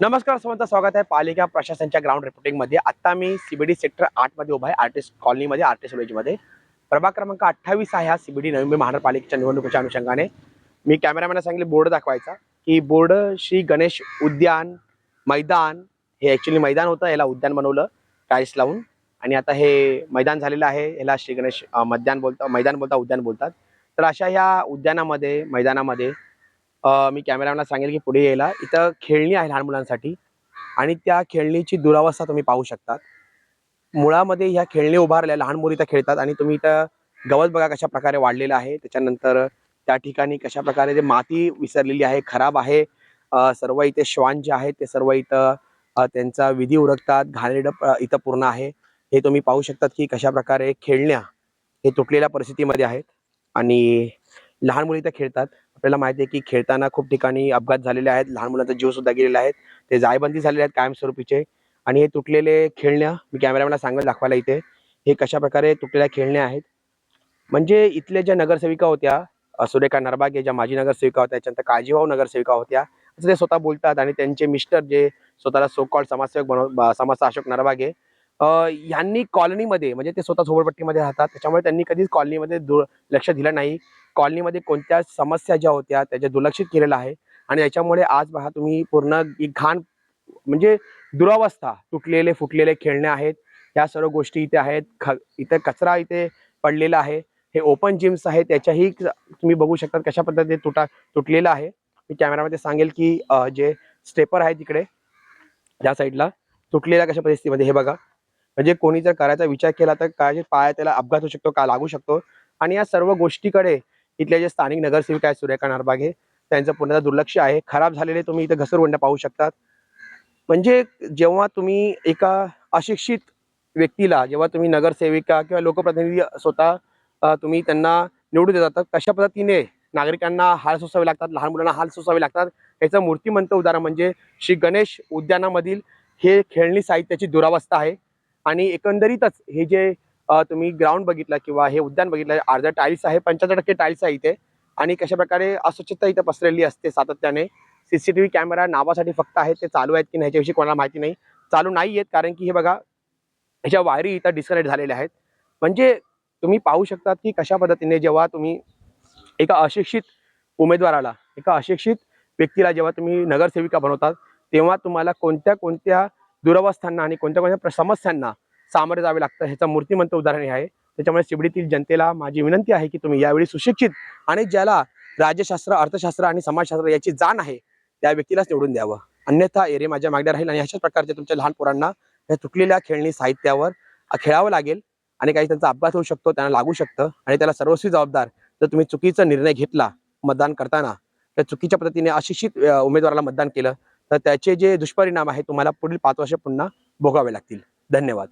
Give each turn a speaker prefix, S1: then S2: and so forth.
S1: नमस्कार सर्वांचं स्वागत आहे पालिका प्रशासनच्या ग्राउंड रिपोर्टिंगमध्ये आता मी सीबीडी सेक्टर आठमध्ये उभा आहे आर्टिस्ट कॉलनीमध्ये आर्टिस्ट कॉलेजमध्ये प्रभाग क्रमांक अठ्ठावीस आहे हा सीबीडी नवी मुंबई महानगरपालिकेच्या निवडणुकीच्या अनुषंगाने. मी कॅमेरामॅनला सांगितले बोर्ड दाखवायचा. की बोर्ड श्री गणेश उद्यान मैदान हे ॲक्च्युली मैदान होतं याला उद्यान बनवलं टाईल्स लावून. आणि आता हे मैदान झालेलं आहे याला श्री गणेश अं, मध्यान बोलता मैदान बोलता उद्यान बोलतात. तर अशा ह्या उद्यानामध्ये मैदानामध्ये मी कॅमेरामॅनला सांगेल की पुढे यायला. इथं खेळणी आहे लहान मुलांसाठी आणि त्या खेळणीची दुरावस्था तुम्ही पाहू शकतात. मुळामध्ये ह्या खेळणी उभारल्या लहान मुली इथं खेळतात आणि तुम्ही इथं गवत बघा कशा प्रकारे वाढलेलं आहे. त्याच्यानंतर त्या ठिकाणी कशा प्रकारे जे माती विसरलेली आहे खराब आहे. सर्व इथे श्वान जे आहेत ते सर्व इथं त्यांचा विधी उरकतात. घाणेरड इथं पूर्ण आहे. हे तुम्ही पाहू शकतात की कशा प्रकारे खेळण्या हे तुटलेल्या परिस्थितीमध्ये आहेत. आणि लहान मुली इथं खेळतात. आपल्याला माहिती आहे की खेळताना खूप ठिकाणी अपघात झालेले आहेत. लहान मुलांचा जीव सुद्धा गेलेला आहेत ते जायबंदी झालेले आहेत कायमस्वरूपीचे. आणि हे तुटलेले खेळण्या मी कॅमेरामॅनला सांगत दाखवायला इथे. हे कशा प्रकारे तुटलेल्या खेळण्या आहेत? म्हणजे इथल्या ज्या नगरसेविका होत्या सुरेखा नरबागे ज्या माजी नगरसेविका होत्या त्याच्यानंतर काळजीभाऊ नगरसेविका होत्या असं ते स्वतः बोलतात. आणि त्यांचे मिस्टर जे स्वतःला सो समाजसेवक बनव समाज समाजचा अशोक नरबागे यांनी कॉलनीमध्ये म्हणजे ते स्वतः झोपडपट्टीमध्ये राहतात. त्याच्यामुळे त्यांनी कधीच कॉलनीमध्ये दूर लक्ष दिलं नाही. कॉलनीमध्ये कोणत्या समस्या ज्या होत्या त्याच्या दुर्लक्षित केलेलं आहे. आणि याच्यामुळे आज पहा तुम्ही पूर्ण घाण म्हणजे दुरावस्था तुटलेले फुटलेले खेळणे आहेत. ह्या सर्व गोष्टी इथे आहेत. ख इथे कचरा इथे पडलेला आहे. हे ओपन जिम्स आहे त्याच्याही तुम्ही बघू शकता कशा पद्धतीने तुटा तुटलेलं आहे. मी कॅमेरामध्ये सांगेल की जे स्टेपर आहे तिकडे त्या साईडला तुटलेल्या कशा परिस्थितीमध्ये हे बघा. म्हणजे कोणी जर करायचा विचार केला तर काय पाया त्याला अपघात होऊ शकतो का लागू शकतो. आणि या सर्व गोष्टीकडे इथले जे स्थानिक नगरसेविका आहेत सूर्यकांत हे त्यांचं पूर्ण दुर्लक्ष आहे. खराब झालेले तुम्ही इथं घसरगुंड्या पाहू शकतात. म्हणजे जेव्हा तुम्ही एका अशिक्षित व्यक्तीला जेव्हा तुम्ही नगरसेविका किंवा लोकप्रतिनिधी स्वतः तुम्ही त्यांना निवडून देतात तर कशा पद्धतीने नागरिकांना हाल सोसावे लागतात लहान मुलांना हाल सोसावे लागतात याचं मूर्तिमंत उदाहरण म्हणजे श्री गणेश उद्यानामधील हे खेळणी साहित्याची दुरावस्था आहे. आणि एकंदरीतच हे जे तुम्ही ग्राउंड बघितला किंवा हे उद्यान बघितलं अर्ध टाईल्स आहे पंच्याहत्तर टक्के टाईल्स आहे इथे. आणि कशा प्रकारे अस्वच्छता इथं पसरलेली असते सातत्याने. सीसीटीव्ही कॅमेरा नावासाठी फक्त आहेत ते चालू आहेत की नाही ह्याच्याविषयी कोणाला माहिती नाही. चालू नाही आहेत कारण की हे बघा ह्याच्या वायरी इथं डिस्कनेक्ट झालेल्या आहेत. म्हणजे तुम्ही पाहू शकतात की कशा पद्धतीने जेव्हा तुम्ही एका अशिक्षित उमेदवाराला एका अशिक्षित व्यक्तीला जेव्हा तुम्ही नगरसेविका बनवतात तेव्हा तुम्हाला कोणत्या कोणत्या दुरवस्थांना आणि कोणत्या कोणत्या प्र- समस्यांना सामोरे जावे लागतं. ह्याचं मूर्तिमंत उदाहरण हे आहे. त्याच्यामुळे शिबडीतील जनतेला माझी विनंती आहे की तुम्ही यावेळी सुशिक्षित आणि ज्याला राज्यशास्त्र अर्थशास्त्र आणि समाजशास्त्र याची जाण आहे त्या व्यक्तीलाच निवडून द्यावं. अन्यथा एरे माझ्या मागण्या राहील आणि अशाच प्रकारच्या तुमच्या लहान पोरांना या चुकलेल्या खेळणी साहित्यावर खेळावं लागेल आणि काही त्यांचा अपघात होऊ शकतो त्यांना लागू शकतं आणि त्याला सर्वस्वी जबाबदार जर तुम्ही चुकीचा निर्णय घेतला मतदान करताना तर चुकीच्या पद्धतीने अशिक्षित उमेदवाराला मतदान केलं तर त्याचे जे दुष्परिणाम आहे तुम्हाला पुढील पाच वर्ष पुन्हा भोगावे लागतील. धन्यवाद.